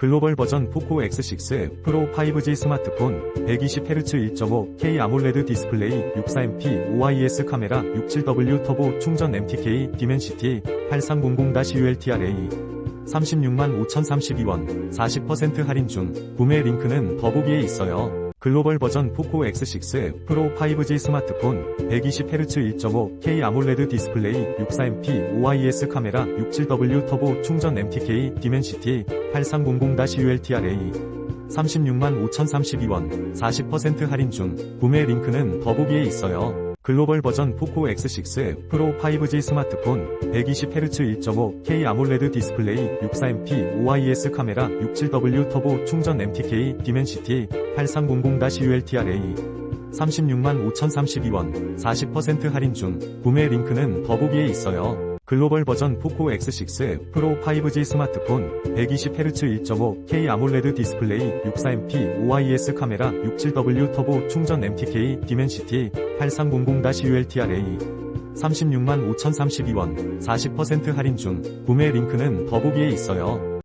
글로벌 버전 포코 X6 프로 5G 스마트폰 120Hz 1.5K 아몰레드 디스플레이 64MP OIS 카메라 67W 터보 충전 MTK 디멘시티 8300-ULTRA 36만 5,032원 40% 할인 중 구매 링크는 더보기에 있어요. 글로벌 버전 포코 X6 프로 5G 스마트폰 120Hz 1.5K 아몰레드 디스플레이 64MP OIS 카메라 67W 터보 충전 MTK 디멘시티 8300-ULTRA 36만 5,032원 40% 할인 중 구매 링크는 더보기에 있어요. 글로벌 버전 포코 X6 프로 5G 스마트폰 120Hz 1.5K 아몰레드 디스플레이 64MP OIS 카메라 67W 터보 충전 MTK 디멘시티 8300-ULTRA 36만 5,032원 40% 할인 중 구매 링크는 더보기에 있어요. 글로벌 버전 포코 X6 프로 5G 스마트폰 120Hz 1.5K 아몰레드 디스플레이 64MP OIS 카메라 67W 터보 충전 MTK 디멘시티 8300-ULTRA 36만 5,032원 40% 할인 중 구매 링크는 더보기에 있어요.